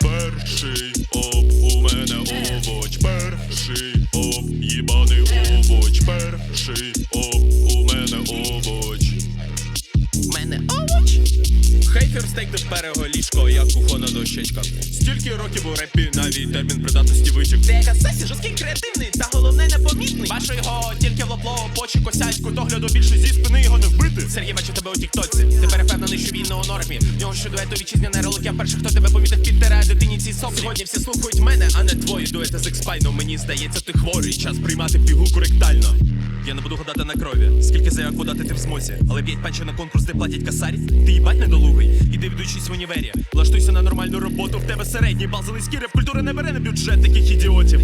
Перший об у мене овоч, перший оп, їбаний овоч, перший об. у мене овоч. У мене овоч. Хейфер стейк до берега ліжко, як кухона дощечка. Стільки років у репі, навіть термін придатності вичок. Дека сесі, жорсткий креативний та непомітний. Бачу його тільки в лопло, очі косять, кутогляду більше зі спини його не вбити. Сергій бачу тебе у тіктоці. Ти перепевнений, що він не у нормі. В нього що дуету вітчизняне ролик, я перший, хто тебе помітив, підтирає дитині ці соплі. Сьогодні всі слухають мене, а не твої дуети з експайном. Мені здається, ти хворий. Час приймати пігулку ректально. Я не буду гадати на крові. Скільки заявок подати ти в змозі? Але п'ять панчів на конкурс де платять касарі? Ти їбать недолугий. Іди ведучись в універі. Влаштуйся на нормальну роботу. В тебе середній бал зализькіри в культури не бере на бюджет таких ідіотів.